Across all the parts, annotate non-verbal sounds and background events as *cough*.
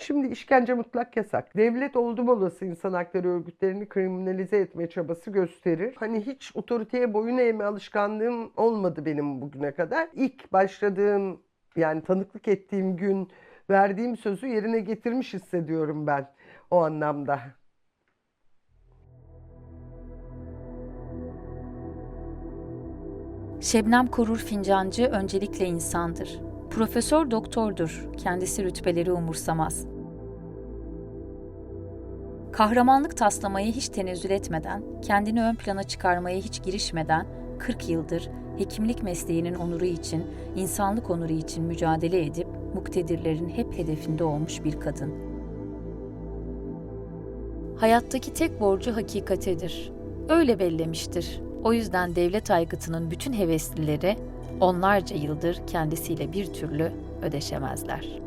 Şimdi işkence mutlak yasak. Devlet oldum olası insan hakları örgütlerini kriminalize etme çabası gösterir. Hani hiç otoriteye boyun eğme alışkanlığım olmadı benim bugüne kadar. İlk başladığım yani tanıklık ettiğim gün verdiğim sözü yerine getirmiş hissediyorum ben o anlamda. Şebnem Korur Fincancı öncelikle insandır. Profesör doktordur. Kendisi rütbeleri umursamaz. Kahramanlık taslamaya hiç tenezzül etmeden, kendini ön plana çıkarmaya hiç girişmeden 40 yıldır hekimlik mesleğinin onuru için, insanlık onuru için mücadele edip muktedirlerin hep hedefinde olmuş bir kadın. Hayattaki tek borcu hakikatedir. Öyle bellemiştir. O yüzden devlet aygıtının bütün heveslileri onlarca yıldır kendisiyle bir türlü ödeşemezler.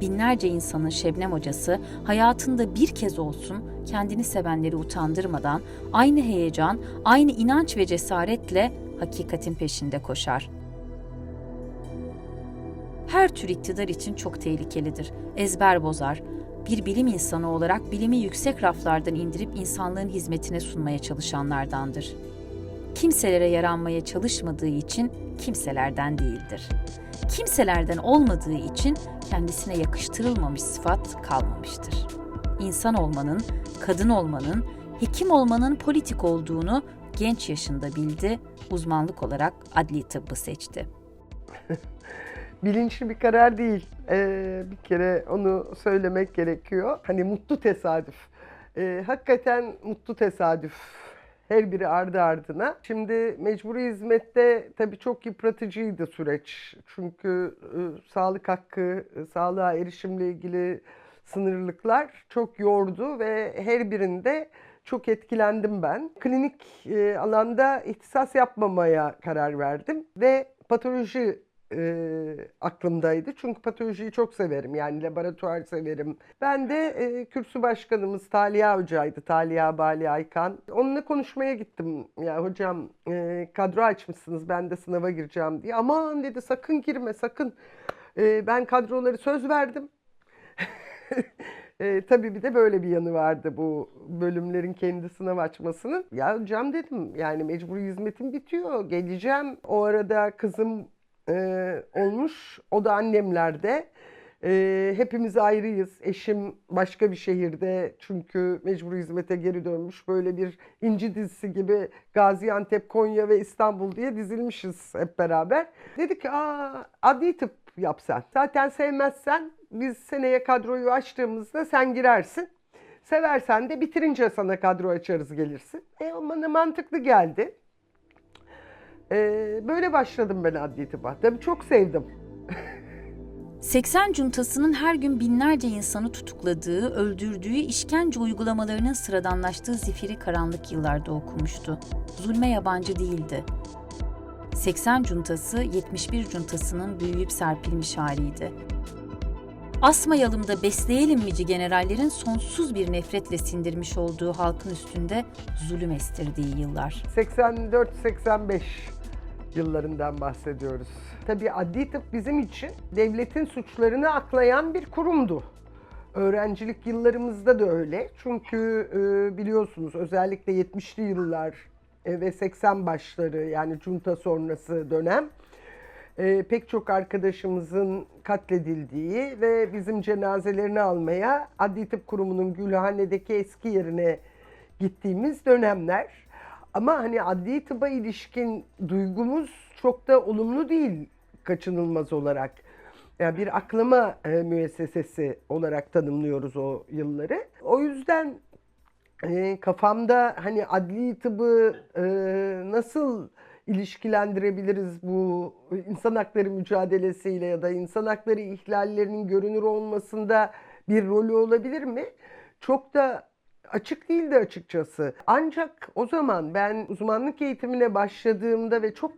Binlerce insanın Şebnem hocası hayatında bir kez olsun kendini sevenleri utandırmadan aynı heyecan, aynı inanç ve cesaretle hakikatin peşinde koşar. Her tür iktidar için çok tehlikelidir. Ezber bozar. Bir bilim insanı olarak bilimi yüksek raflardan indirip insanlığın hizmetine sunmaya çalışanlardandır. Kimselere yaranmaya çalışmadığı için kimselerden değildir. Kimselerden olmadığı için kendisine yakıştırılmamış sıfat kalmamıştır. İnsan olmanın, kadın olmanın, hekim olmanın politik olduğunu genç yaşında bildi, uzmanlık olarak adli tıbbı seçti. *laughs* bilinçli bir karar değil. Ee, bir kere onu söylemek gerekiyor. Hani mutlu tesadüf. Ee, hakikaten mutlu tesadüf. Her biri ardı ardına. Şimdi mecburi hizmette tabii çok yıpratıcıydı süreç. Çünkü e, sağlık hakkı, e, sağlığa erişimle ilgili sınırlıklar çok yordu ve her birinde çok etkilendim ben. Klinik e, alanda ihtisas yapmamaya karar verdim ve patoloji e, aklımdaydı. Çünkü patolojiyi çok severim. Yani laboratuvar severim. Ben de e, kürsü başkanımız Taliha Hoca'ydı. Taliha Bali Aykan. Onunla konuşmaya gittim. Ya hocam e, kadro açmışsınız. Ben de sınava gireceğim diye. Aman dedi sakın girme sakın. E, ben kadroları söz verdim. *laughs* E, tabii bir de böyle bir yanı vardı bu bölümlerin kendi sınav açmasının. Ya hocam dedim yani mecburi hizmetim bitiyor. Geleceğim. O arada kızım e, olmuş. O da annemlerde. E, hepimiz ayrıyız. Eşim başka bir şehirde çünkü mecbur hizmete geri dönmüş. Böyle bir inci dizisi gibi Gaziantep, Konya ve İstanbul diye dizilmişiz hep beraber. Dedik ki Aa, adli tıp yapsan. Zaten sevmezsen biz seneye kadroyu açtığımızda sen girersin. Seversen de bitirince sana kadro açarız gelirsin. E bana mantıklı geldi. Ee, böyle başladım ben adli tıba. Tabii çok sevdim. 80 cuntasının her gün binlerce insanı tutukladığı, öldürdüğü, işkence uygulamalarının sıradanlaştığı zifiri karanlık yıllarda okumuştu. Zulme yabancı değildi. 80 cuntası 71 cuntasının büyüyüp serpilmiş haliydi. Asmayalım da besleyelim mici generallerin sonsuz bir nefretle sindirmiş olduğu halkın üstünde zulüm estirdiği yıllar. 84-85 yıllarından bahsediyoruz. Tabii adli tıp bizim için devletin suçlarını aklayan bir kurumdu. Öğrencilik yıllarımızda da öyle. Çünkü e, biliyorsunuz özellikle 70'li yıllar e, ve 80 başları yani junta sonrası dönem e, pek çok arkadaşımızın katledildiği ve bizim cenazelerini almaya Adli Tıp Kurumu'nun Gülhane'deki eski yerine gittiğimiz dönemler. Ama hani adli tıba ilişkin duygumuz çok da olumlu değil kaçınılmaz olarak. Yani bir aklama e, müessesesi olarak tanımlıyoruz o yılları. O yüzden e, kafamda hani adli tıbı e, nasıl ilişkilendirebiliriz bu insan hakları mücadelesiyle ya da insan hakları ihlallerinin görünür olmasında bir rolü olabilir mi? Çok da açık değildi açıkçası. Ancak o zaman ben uzmanlık eğitimine başladığımda ve çok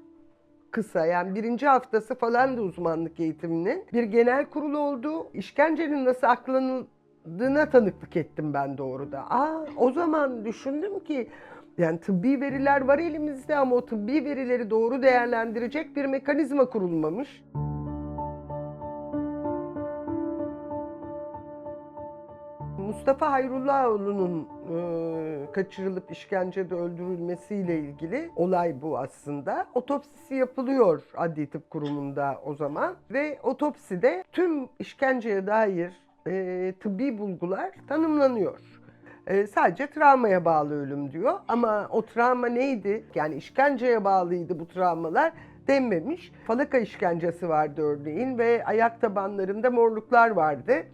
kısa yani birinci haftası falan da uzmanlık eğitiminin bir genel kurul oldu. İşkencenin nasıl aklanıldığına tanıklık ettim ben doğruda. Aa, o zaman düşündüm ki yani tıbbi veriler var elimizde ama o tıbbi verileri doğru değerlendirecek bir mekanizma kurulmamış. Mustafa Hayrullahoğlu'nun e, kaçırılıp işkencede öldürülmesiyle ilgili olay bu aslında. Otopsisi yapılıyor Adli Tıp Kurumu'nda o zaman ve otopside tüm işkenceye dair e, tıbbi bulgular tanımlanıyor. E, sadece travmaya bağlı ölüm diyor ama o travma neydi? Yani işkenceye bağlıydı bu travmalar denmemiş. Falaka işkencesi vardı örneğin ve ayak tabanlarında morluklar vardı.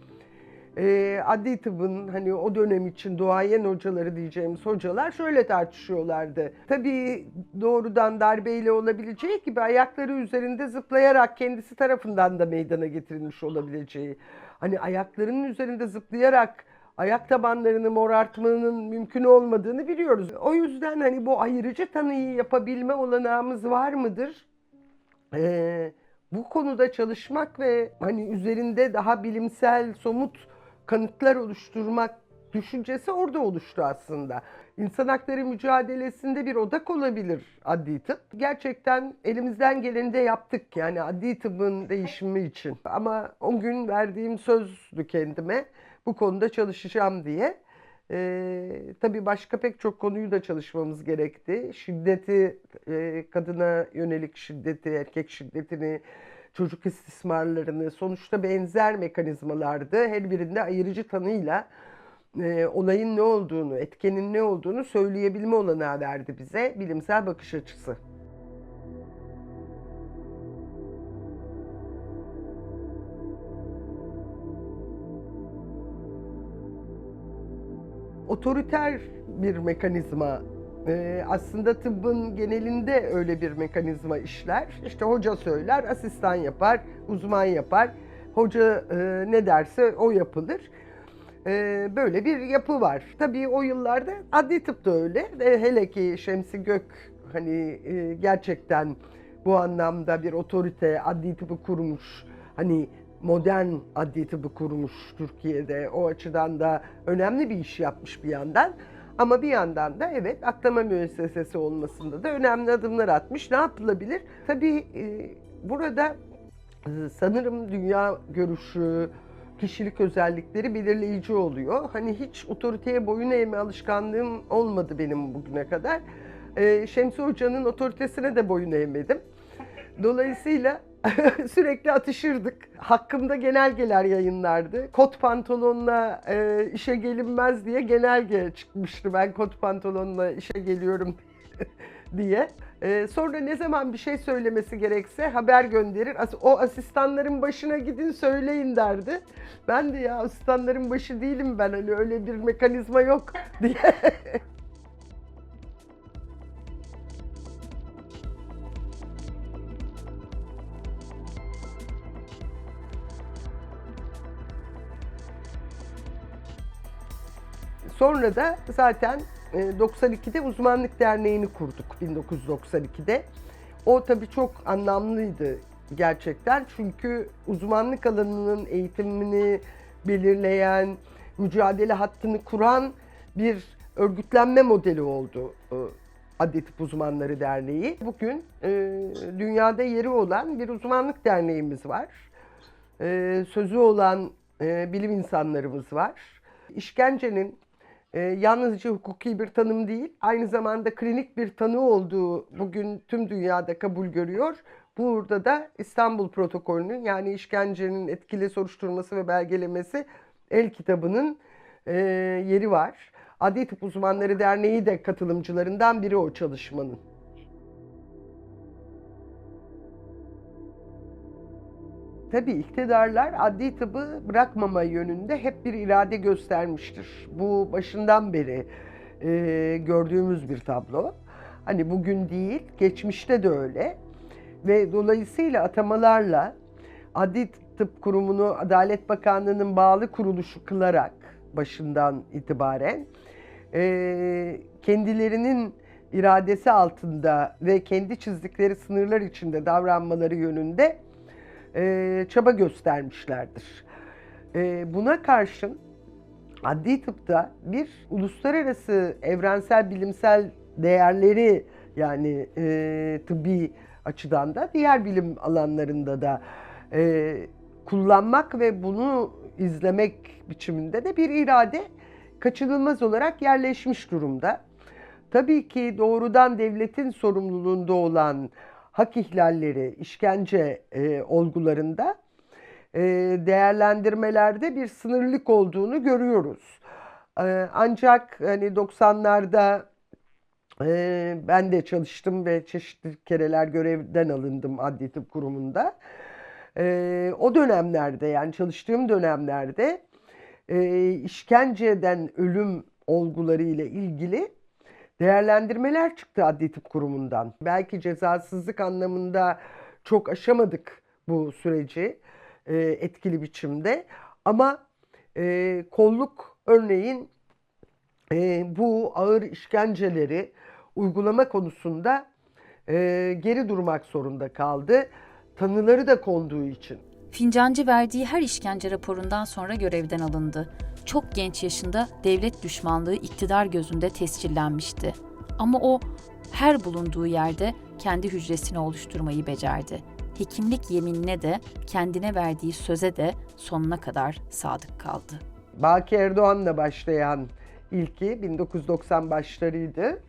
E, adli tıbbın hani o dönem için duayen hocaları diyeceğimiz hocalar şöyle tartışıyorlardı. Tabii doğrudan darbeyle olabileceği gibi ayakları üzerinde zıplayarak kendisi tarafından da meydana getirilmiş olabileceği. Hani ayaklarının üzerinde zıplayarak ayak tabanlarını morartmanın mümkün olmadığını biliyoruz. O yüzden hani bu ayırıcı tanıyı yapabilme olanağımız var mıdır? Ee, bu konuda çalışmak ve hani üzerinde daha bilimsel somut kanıtlar oluşturmak düşüncesi orada oluştu aslında. İnsan hakları mücadelesinde bir odak olabilir adli tıp. Gerçekten elimizden geleni de yaptık yani adli tıbbın değişimi için. Ama o gün verdiğim sözdü kendime bu konuda çalışacağım diye. Ee, tabii başka pek çok konuyu da çalışmamız gerekti. Şiddeti, e, kadına yönelik şiddeti, erkek şiddetini, çocuk istismarlarını sonuçta benzer mekanizmalardı. Her birinde ayırıcı tanıyla e, olayın ne olduğunu, etkenin ne olduğunu söyleyebilme olanağı verdi bize bilimsel bakış açısı. otoriter bir mekanizma. Ee, aslında tıbbın genelinde öyle bir mekanizma işler. İşte hoca söyler, asistan yapar, uzman yapar. Hoca e, ne derse o yapılır. Ee, böyle bir yapı var. Tabii o yıllarda adli tıp da öyle. Ve hele ki Şemsi Gök hani e, gerçekten bu anlamda bir otorite adli tıpı kurmuş. Hani modern adli tıbbı kurmuş Türkiye'de. O açıdan da önemli bir iş yapmış bir yandan. Ama bir yandan da evet aklama müessesesi olmasında da önemli adımlar atmış. Ne yapılabilir? Tabii e, burada e, sanırım dünya görüşü, kişilik özellikleri belirleyici oluyor. Hani hiç otoriteye boyun eğme alışkanlığım olmadı benim bugüne kadar. E, Şemsi Hoca'nın otoritesine de boyun eğmedim. Dolayısıyla *laughs* sürekli atışırdık. Hakkımda genelgeler yayınlardı. Kot pantolonla e, işe gelinmez diye genelge çıkmıştı. Ben kot pantolonla işe geliyorum *laughs* diye. E, sonra ne zaman bir şey söylemesi gerekse haber gönderir. As- o asistanların başına gidin söyleyin derdi. Ben de ya asistanların başı değilim ben hani öyle bir mekanizma yok *laughs* diye. Sonra da zaten e, 92'de Uzmanlık Derneği'ni kurduk 1992'de. O tabii çok anlamlıydı gerçekten. Çünkü uzmanlık alanının eğitimini belirleyen, mücadele hattını kuran bir örgütlenme modeli oldu e, Adli Uzmanları Derneği. Bugün e, dünyada yeri olan bir uzmanlık derneğimiz var. E, sözü olan e, bilim insanlarımız var. İşkencenin e, yalnızca hukuki bir tanım değil, aynı zamanda klinik bir tanı olduğu bugün tüm dünyada kabul görüyor. Burada da İstanbul Protokolü'nün yani işkencenin etkili soruşturması ve belgelemesi el kitabının e, yeri var. Adli Tıp Uzmanları Derneği de katılımcılarından biri o çalışmanın. Tabii iktidarlar adli tıbbı bırakmama yönünde hep bir irade göstermiştir. Bu başından beri e, gördüğümüz bir tablo. Hani bugün değil, geçmişte de öyle. Ve dolayısıyla atamalarla Adli Tıp Kurumu'nu Adalet Bakanlığı'nın bağlı kuruluşu kılarak başından itibaren e, kendilerinin iradesi altında ve kendi çizdikleri sınırlar içinde davranmaları yönünde e, çaba göstermişlerdir. E, buna karşın adli tıpta bir uluslararası evrensel bilimsel değerleri yani e, tıbbi açıdan da diğer bilim alanlarında da e, kullanmak ve bunu izlemek biçiminde de bir irade kaçınılmaz olarak yerleşmiş durumda. Tabii ki doğrudan devletin sorumluluğunda olan hak ihlalleri, işkence e, olgularında e, değerlendirmelerde bir sınırlık olduğunu görüyoruz. E, ancak hani 90'larda e, ben de çalıştım ve çeşitli kereler görevden alındım Adli Tıp Kurumu'nda. E, o dönemlerde yani çalıştığım dönemlerde e, işkenceden ölüm olguları ile ilgili değerlendirmeler çıktı Adli Tıp Kurumu'ndan. Belki cezasızlık anlamında çok aşamadık bu süreci e, etkili biçimde ama e, kolluk örneğin e, bu ağır işkenceleri uygulama konusunda e, geri durmak zorunda kaldı. Tanıları da konduğu için. Fincancı verdiği her işkence raporundan sonra görevden alındı. Çok genç yaşında devlet düşmanlığı iktidar gözünde tescillenmişti. Ama o her bulunduğu yerde kendi hücresini oluşturmayı becerdi. Hekimlik yeminine de kendine verdiği söze de sonuna kadar sadık kaldı. Baki Erdoğan'la başlayan ilki 1990 başlarıydı.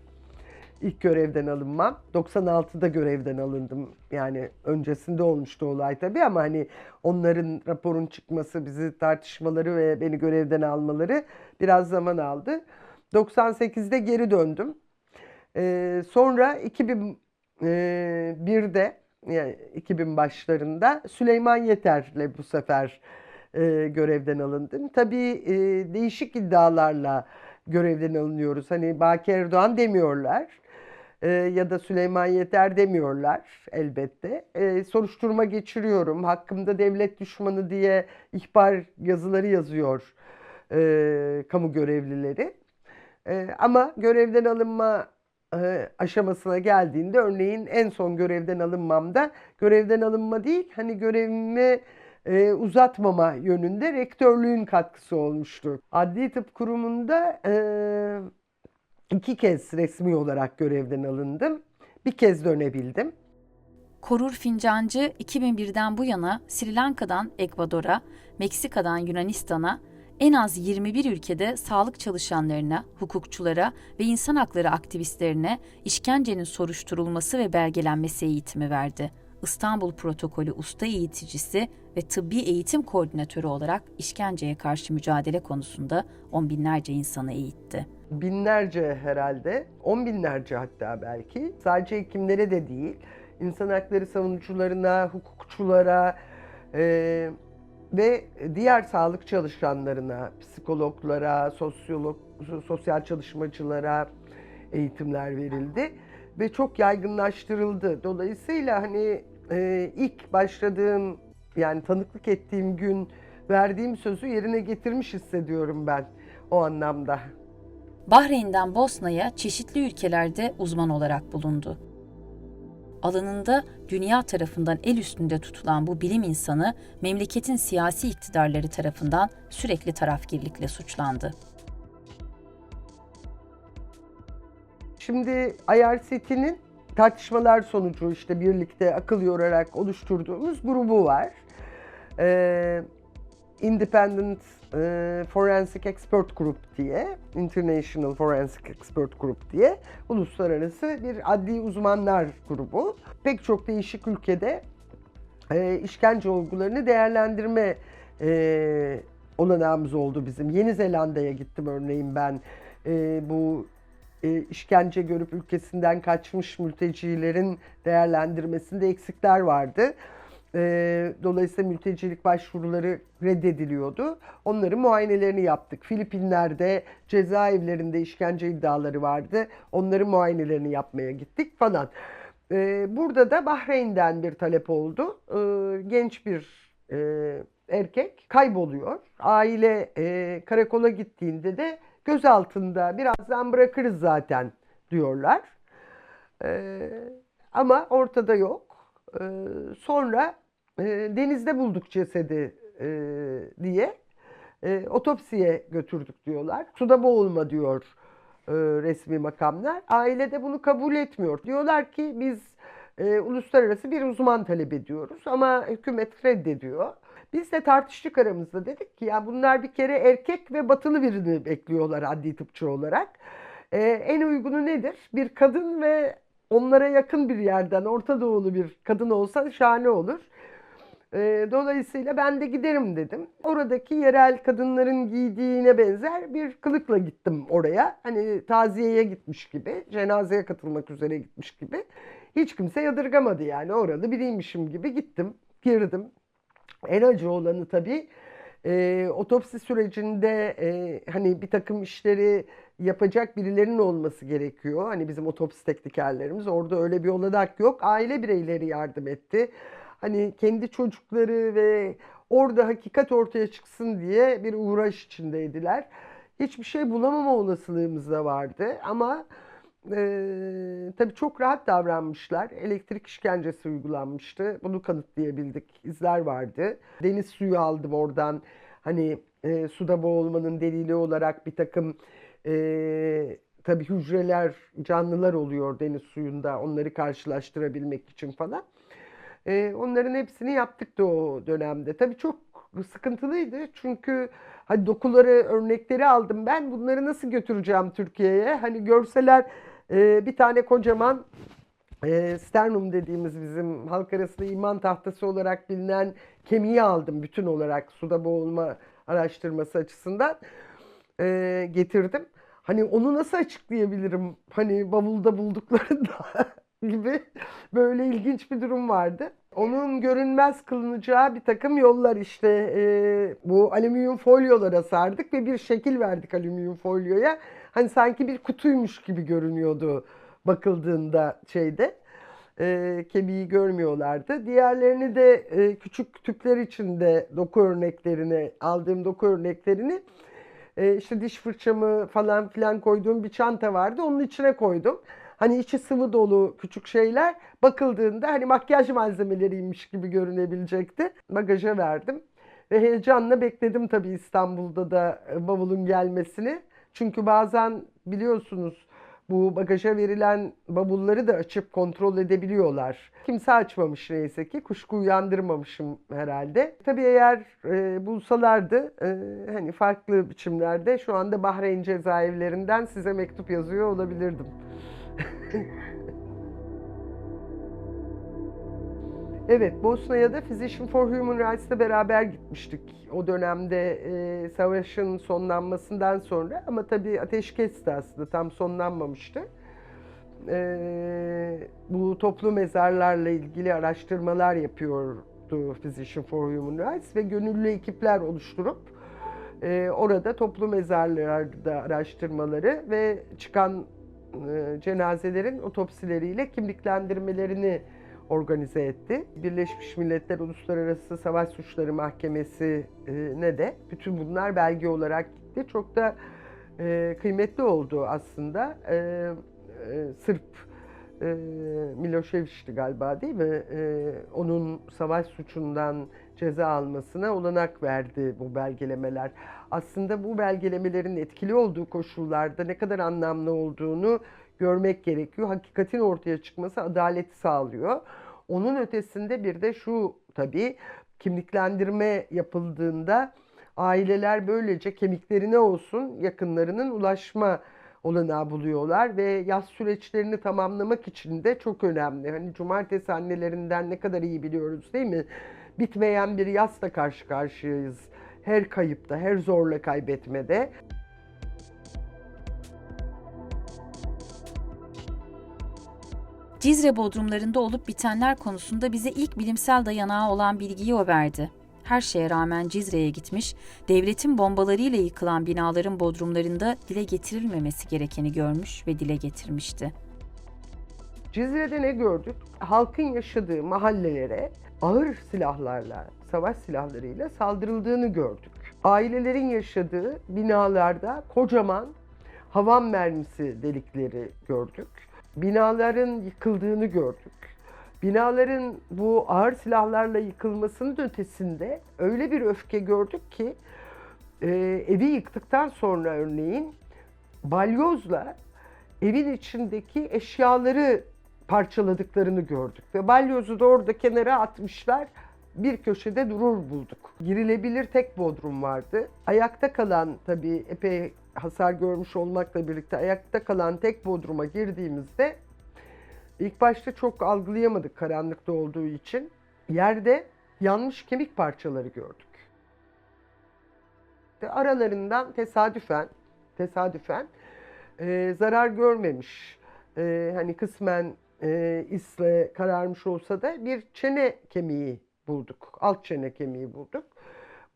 İlk görevden alınmam. 96'da görevden alındım. Yani öncesinde olmuştu olay tabii ama hani onların raporun çıkması, bizi tartışmaları ve beni görevden almaları biraz zaman aldı. 98'de geri döndüm. Ee, sonra 2001'de yani 2000 başlarında Süleyman Yeter'le bu sefer e, görevden alındım. Tabii e, değişik iddialarla görevden alınıyoruz. Hani Baki Erdoğan demiyorlar e, ya da Süleyman Yeter demiyorlar elbette. E, soruşturma geçiriyorum. Hakkımda devlet düşmanı diye ihbar yazıları yazıyor e, kamu görevlileri. E, ama görevden alınma e, aşamasına geldiğinde örneğin en son görevden alınmamda görevden alınma değil hani görevimi e, uzatmama yönünde rektörlüğün katkısı olmuştur. Adli Tıp Kurumu'nda e, iki kez resmi olarak görevden alındım. Bir kez dönebildim. Korur Fincancı 2001'den bu yana Sri Lanka'dan Ekvador'a, Meksika'dan Yunanistan'a en az 21 ülkede sağlık çalışanlarına, hukukçulara ve insan hakları aktivistlerine işkencenin soruşturulması ve belgelenmesi eğitimi verdi. İstanbul Protokolü usta eğiticisi ve tıbbi eğitim koordinatörü olarak işkenceye karşı mücadele konusunda on binlerce insanı eğitti. Binlerce herhalde, on binlerce hatta belki. Sadece hekimlere de değil, insan hakları savunucularına, hukukçulara e, ve diğer sağlık çalışanlarına, psikologlara, sosyolog, sosyal çalışmacılara eğitimler verildi ve çok yaygınlaştırıldı. Dolayısıyla hani e, ilk başladığım yani tanıklık ettiğim gün verdiğim sözü yerine getirmiş hissediyorum ben o anlamda. Bahreyn'den Bosna'ya çeşitli ülkelerde uzman olarak bulundu. Alanında dünya tarafından el üstünde tutulan bu bilim insanı memleketin siyasi iktidarları tarafından sürekli tarafgirlikle suçlandı. Şimdi IRCT'nin tartışmalar sonucu işte birlikte akıl yorarak oluşturduğumuz grubu var. Ee, Independent e, Forensic Expert Group diye, International Forensic Expert Group diye uluslararası bir adli uzmanlar grubu. Pek çok değişik ülkede e, işkence olgularını değerlendirme e, olanağımız oldu bizim. Yeni Zelanda'ya gittim örneğin ben. E, bu e, işkence görüp ülkesinden kaçmış mültecilerin değerlendirmesinde eksikler vardı. E, dolayısıyla mültecilik başvuruları reddediliyordu. Onların muayenelerini yaptık. Filipinler'de cezaevlerinde işkence iddiaları vardı. Onların muayenelerini yapmaya gittik falan. E, burada da Bahreyn'den bir talep oldu. E, genç bir e, erkek kayboluyor. Aile e, karakola gittiğinde de göz altında birazdan bırakırız zaten diyorlar. E, ama ortada yok. E, sonra e, denizde bulduk cesedi e, diye e, otopsiye götürdük diyorlar. Suda boğulma diyor e, resmi makamlar. Aile de bunu kabul etmiyor. Diyorlar ki biz e, uluslararası bir uzman talep ediyoruz ama hükümet reddediyor. Biz de tartıştık aramızda dedik ki ya bunlar bir kere erkek ve batılı birini bekliyorlar adli tıpçı olarak. Ee, en uygunu nedir? Bir kadın ve onlara yakın bir yerden Orta Doğulu bir kadın olsa şahane olur. Ee, dolayısıyla ben de giderim dedim. Oradaki yerel kadınların giydiğine benzer bir kılıkla gittim oraya. Hani taziyeye gitmiş gibi, cenazeye katılmak üzere gitmiş gibi. Hiç kimse yadırgamadı yani orada biriymişim gibi gittim, girdim. En acı olanı tabii e, otopsi sürecinde e, hani bir takım işleri yapacak birilerinin olması gerekiyor. Hani bizim otopsi teknikerlerimiz orada öyle bir olanak yok. Aile bireyleri yardım etti. Hani kendi çocukları ve orada hakikat ortaya çıksın diye bir uğraş içindeydiler. Hiçbir şey bulamama olasılığımız da vardı ama e, tabii çok rahat davranmışlar. Elektrik işkencesi uygulanmıştı. Bunu kanıtlayabildik. İzler vardı. Deniz suyu aldım oradan. Hani e, suda boğulmanın delili olarak bir takım e, tabii hücreler, canlılar oluyor deniz suyunda. Onları karşılaştırabilmek için falan. E, onların hepsini yaptık da o dönemde. Tabii çok sıkıntılıydı çünkü hani dokuları örnekleri aldım ben. Bunları nasıl götüreceğim Türkiye'ye? Hani görseler e, bir tane kocaman e, sternum dediğimiz bizim halk arasında iman tahtası olarak bilinen kemiği aldım bütün olarak suda boğulma araştırması açısından e, getirdim. Hani onu nasıl açıklayabilirim? Hani bavulda bulduklarında *laughs* gibi böyle ilginç bir durum vardı. Onun görünmez kılınacağı bir takım yollar işte e, bu alüminyum folyolara sardık ve bir şekil verdik alüminyum folyoya. Hani sanki bir kutuymuş gibi görünüyordu bakıldığında şeyde. E, kemiği görmüyorlardı. Diğerlerini de e, küçük tüpler içinde doku örneklerini, aldığım doku örneklerini e, işte diş fırçamı falan filan koyduğum bir çanta vardı. Onun içine koydum. Hani içi sıvı dolu küçük şeyler bakıldığında hani makyaj malzemeleriymiş gibi görünebilecekti. Bagaja verdim. Ve heyecanla bekledim tabii İstanbul'da da e, bavulun gelmesini. Çünkü bazen biliyorsunuz bu bagaja verilen bavulları da açıp kontrol edebiliyorlar. Kimse açmamış neyse ki. Kuşku uyandırmamışım herhalde. Tabii eğer e, bulsalardı e, hani farklı biçimlerde şu anda Bahreyn cezaevlerinden size mektup yazıyor olabilirdim. *laughs* Evet, Bosna'ya da Physician for Human Rights'la beraber gitmiştik. O dönemde e, savaşın sonlanmasından sonra ama tabii ateşkesti aslında tam sonlanmamıştı. E, bu toplu mezarlarla ilgili araştırmalar yapıyordu Physician for Human Rights ve gönüllü ekipler oluşturup e, orada toplu mezarlarda araştırmaları ve çıkan e, cenazelerin otopsileriyle kimliklendirmelerini organize etti. Birleşmiş Milletler Uluslararası Savaş Suçları Mahkemesi e, ne de bütün bunlar belge olarak gitti. Çok da e, kıymetli oldu aslında. E, e, Sırp e, Milošević'ti galiba değil mi? E, onun savaş suçundan ceza almasına olanak verdi bu belgelemeler. Aslında bu belgelemelerin etkili olduğu koşullarda ne kadar anlamlı olduğunu görmek gerekiyor. Hakikatin ortaya çıkması adaleti sağlıyor. Onun ötesinde bir de şu tabii kimliklendirme yapıldığında aileler böylece kemiklerine olsun yakınlarının ulaşma olanağı buluyorlar ve yaz süreçlerini tamamlamak için de çok önemli. Hani cumartesi annelerinden ne kadar iyi biliyoruz değil mi? Bitmeyen bir yazla karşı karşıyayız. Her kayıpta, her zorla kaybetmede. Cizre bodrumlarında olup bitenler konusunda bize ilk bilimsel dayanağı olan bilgiyi o verdi. Her şeye rağmen Cizre'ye gitmiş, devletin bombalarıyla yıkılan binaların bodrumlarında dile getirilmemesi gerekeni görmüş ve dile getirmişti. Cizre'de ne gördük? Halkın yaşadığı mahallelere ağır silahlarla, savaş silahlarıyla saldırıldığını gördük. Ailelerin yaşadığı binalarda kocaman havan mermisi delikleri gördük. Binaların yıkıldığını gördük. Binaların bu ağır silahlarla yıkılmasının ötesinde öyle bir öfke gördük ki e, evi yıktıktan sonra örneğin balyozla evin içindeki eşyaları parçaladıklarını gördük. Ve balyozu da orada kenara atmışlar bir köşede durur bulduk. Girilebilir tek bodrum vardı. Ayakta kalan tabii epey hasar görmüş olmakla birlikte ayakta kalan tek bodruma girdiğimizde ilk başta çok algılayamadık karanlıkta olduğu için. Yerde yanmış kemik parçaları gördük. Aralarından tesadüfen tesadüfen e, zarar görmemiş e, hani kısmen e, isle kararmış olsa da bir çene kemiği bulduk. Alt çene kemiği bulduk.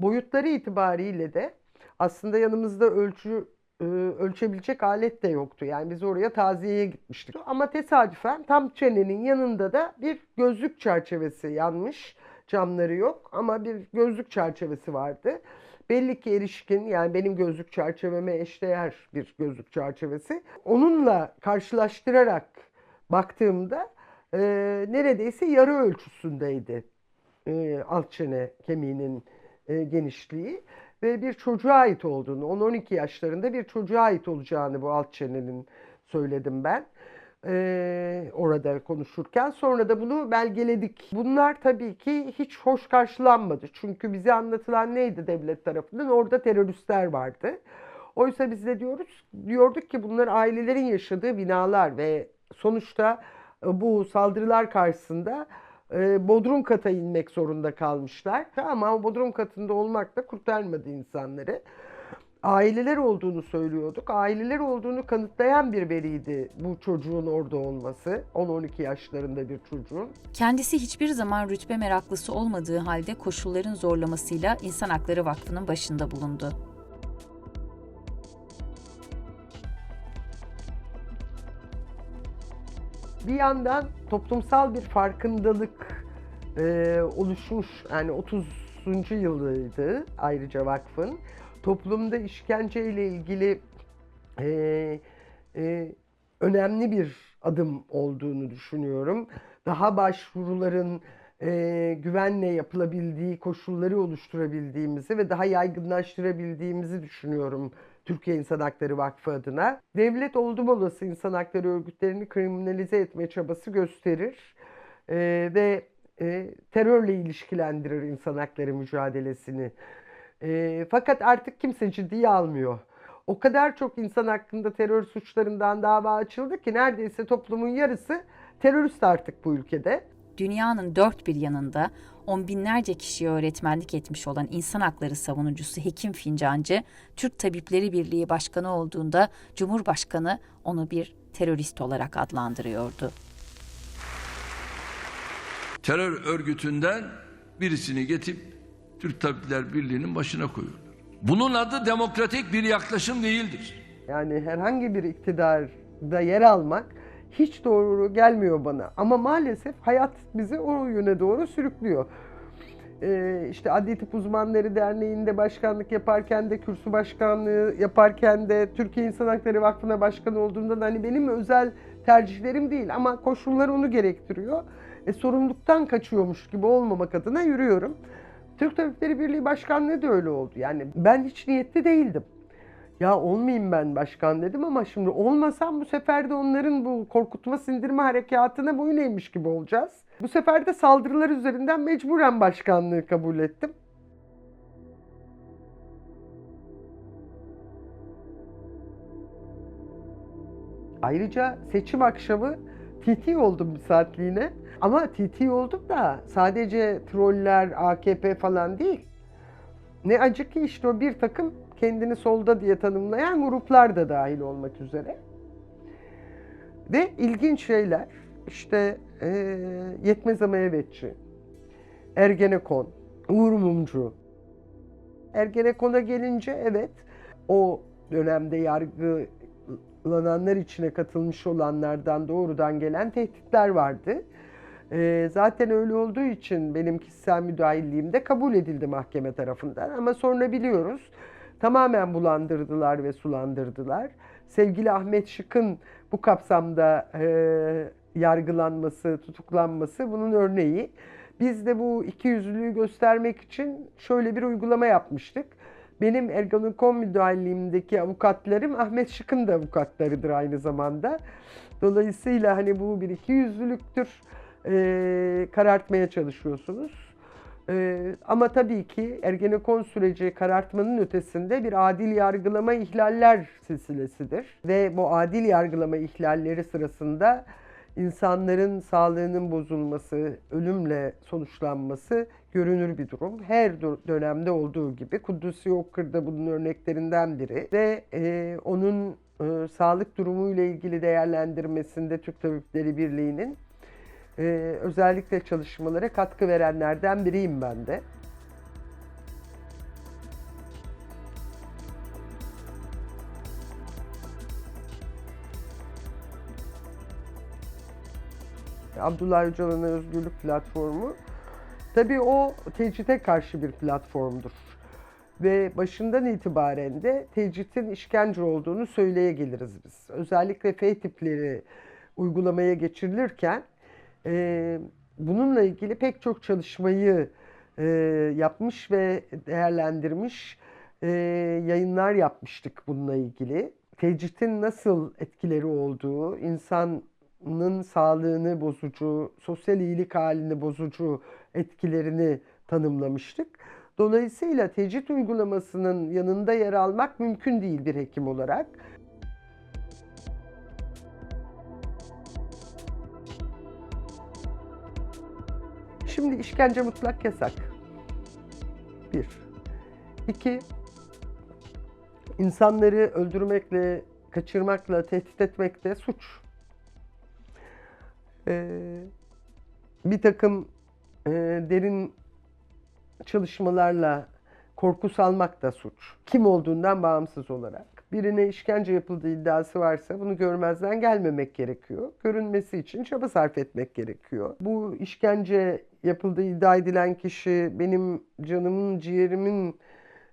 Boyutları itibariyle de aslında yanımızda ölçü e, ölçebilecek alet de yoktu. Yani biz oraya taziyeye gitmiştik. Ama tesadüfen tam çenenin yanında da bir gözlük çerçevesi yanmış. Camları yok ama bir gözlük çerçevesi vardı. Belli ki erişkin yani benim gözlük çerçeveme eşdeğer bir gözlük çerçevesi. Onunla karşılaştırarak baktığımda e, neredeyse yarı ölçüsündeydi e, alt çene kemiğinin e, genişliği ve bir çocuğa ait olduğunu, 10-12 yaşlarında bir çocuğa ait olacağını bu alt çenenin söyledim ben e, orada konuşurken. Sonra da bunu belgeledik. Bunlar tabii ki hiç hoş karşılanmadı. Çünkü bize anlatılan neydi devlet tarafından? Orada teröristler vardı. Oysa biz de diyoruz, diyorduk ki bunlar ailelerin yaşadığı binalar ve sonuçta e, bu saldırılar karşısında e, bodrum kata inmek zorunda kalmışlar. Ama bodrum katında olmak da kurtarmadı insanları. Aileler olduğunu söylüyorduk. Aileler olduğunu kanıtlayan bir veriydi bu çocuğun orada olması. 10-12 yaşlarında bir çocuğun. Kendisi hiçbir zaman rütbe meraklısı olmadığı halde koşulların zorlamasıyla İnsan Hakları Vakfı'nın başında bulundu. Bir yandan toplumsal bir farkındalık e, oluşmuş. Yani 30. yılıydı ayrıca vakfın. Toplumda işkenceyle ilgili e, e, önemli bir adım olduğunu düşünüyorum. Daha başvuruların e, güvenle yapılabildiği koşulları oluşturabildiğimizi ve daha yaygınlaştırabildiğimizi düşünüyorum Türkiye İnsan Hakları Vakfı adına. Devlet oldum olası insan hakları örgütlerini kriminalize etme çabası gösterir e, ve e, terörle ilişkilendirir insan hakları mücadelesini. E, fakat artık kimse ciddiye almıyor. O kadar çok insan hakkında terör suçlarından dava açıldı ki neredeyse toplumun yarısı terörist artık bu ülkede. Dünyanın dört bir yanında on binlerce kişiye öğretmenlik etmiş olan insan hakları savunucusu Hekim Fincancı, Türk Tabipleri Birliği Başkanı olduğunda Cumhurbaşkanı onu bir terörist olarak adlandırıyordu. terör örgütünden birisini getirip Türk Tabipler Birliği'nin başına koyuyorlar. Bunun adı demokratik bir yaklaşım değildir. Yani herhangi bir iktidarda yer almak hiç doğru gelmiyor bana. Ama maalesef hayat bizi o yöne doğru sürüklüyor. Ee, işte Adli Tıp Uzmanları Derneği'nde başkanlık yaparken de, kürsü başkanlığı yaparken de, Türkiye İnsan Hakları Vakfı'na başkan olduğumda da hani benim özel tercihlerim değil ama koşullar onu gerektiriyor. E, sorumluluktan kaçıyormuş gibi olmamak adına yürüyorum. Türk Tabipleri Birliği Başkanlığı da öyle oldu. Yani ben hiç niyetli değildim. Ya olmayayım ben başkan dedim ama şimdi olmasam bu sefer de onların bu korkutma sindirme harekatına boyun eğmiş gibi olacağız. Bu sefer de saldırılar üzerinden mecburen başkanlığı kabul ettim. Ayrıca seçim akşamı TT oldum bir saatliğine. Ama TT oldum da sadece troller, AKP falan değil. Ne acı ki işte o bir takım kendini solda diye tanımlayan gruplar da dahil olmak üzere. Ve ilginç şeyler işte e, Yetmez Ama Evetçi, Ergenekon, Uğur Mumcu. Ergenekon'a gelince evet o dönemde yargılananlar içine katılmış olanlardan doğrudan gelen tehditler vardı. Ee, zaten öyle olduğu için benim kişisel müdahilliğim de kabul edildi mahkeme tarafından. Ama sonra biliyoruz tamamen bulandırdılar ve sulandırdılar. Sevgili Ahmet Şık'ın bu kapsamda e, yargılanması, tutuklanması bunun örneği. Biz de bu ikiyüzlülüğü göstermek için şöyle bir uygulama yapmıştık. Benim Ergonokon müdahilliğimdeki avukatlarım Ahmet Şık'ın da avukatlarıdır aynı zamanda. Dolayısıyla hani bu bir ikiyüzlülüktür. Ee, karartmaya çalışıyorsunuz. Ee, ama tabii ki Ergenekon süreci karartmanın ötesinde bir adil yargılama ihlaller silsilesidir. Ve bu adil yargılama ihlalleri sırasında insanların sağlığının bozulması, ölümle sonuçlanması görünür bir durum. Her dö- dönemde olduğu gibi Kudüs Yokker da bunun örneklerinden biri ve e, onun e, sağlık durumuyla ilgili değerlendirmesinde Türk Tabipleri Birliği'nin e, özellikle çalışmalara katkı verenlerden biriyim ben de. Abdullah Öcalan'a Özgürlük Platformu. Tabii o tecride karşı bir platformdur. Ve başından itibaren de tecritin işkence olduğunu söyleye geliriz biz. Özellikle F tipleri uygulamaya geçirilirken e, bununla ilgili pek çok çalışmayı e, yapmış ve değerlendirmiş e, yayınlar yapmıştık bununla ilgili. Tecritin nasıl etkileri olduğu, insanın sağlığını bozucu, sosyal iyilik halini bozucu etkilerini tanımlamıştık. Dolayısıyla tecrit uygulamasının yanında yer almak mümkün değil bir hekim olarak. Şimdi işkence mutlak yasak. Bir. İki, insanları öldürmekle, kaçırmakla, tehdit etmek de suç. Ee, bir takım e, derin çalışmalarla korku salmak da suç. Kim olduğundan bağımsız olarak. Birine işkence yapıldığı iddiası varsa bunu görmezden gelmemek gerekiyor. Görünmesi için çaba sarf etmek gerekiyor. Bu işkence yapıldığı iddia edilen kişi benim canımın, ciğerimin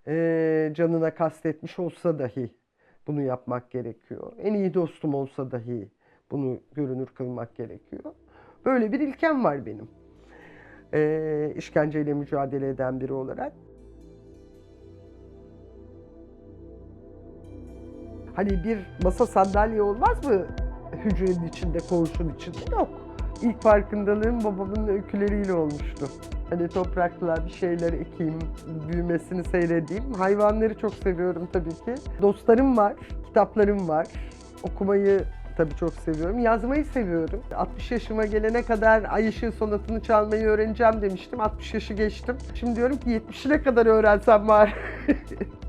e, canına kastetmiş olsa dahi bunu yapmak gerekiyor. En iyi dostum olsa dahi bunu görünür kılmak gerekiyor. Böyle bir ilkem var benim e, işkenceyle mücadele eden biri olarak. Hani bir masa sandalye olmaz mı hücrenin içinde, koğuşun içinde? Yok. İlk farkındalığım babamın öyküleriyle olmuştu. Hani toprakla bir şeyler ekeyim, büyümesini seyredeyim. Hayvanları çok seviyorum tabii ki. Dostlarım var, kitaplarım var. Okumayı tabii çok seviyorum. Yazmayı seviyorum. 60 yaşıma gelene kadar Ay Işığı sonatını çalmayı öğreneceğim demiştim. 60 yaşı geçtim. Şimdi diyorum ki 70'ine kadar öğrensem var. *laughs*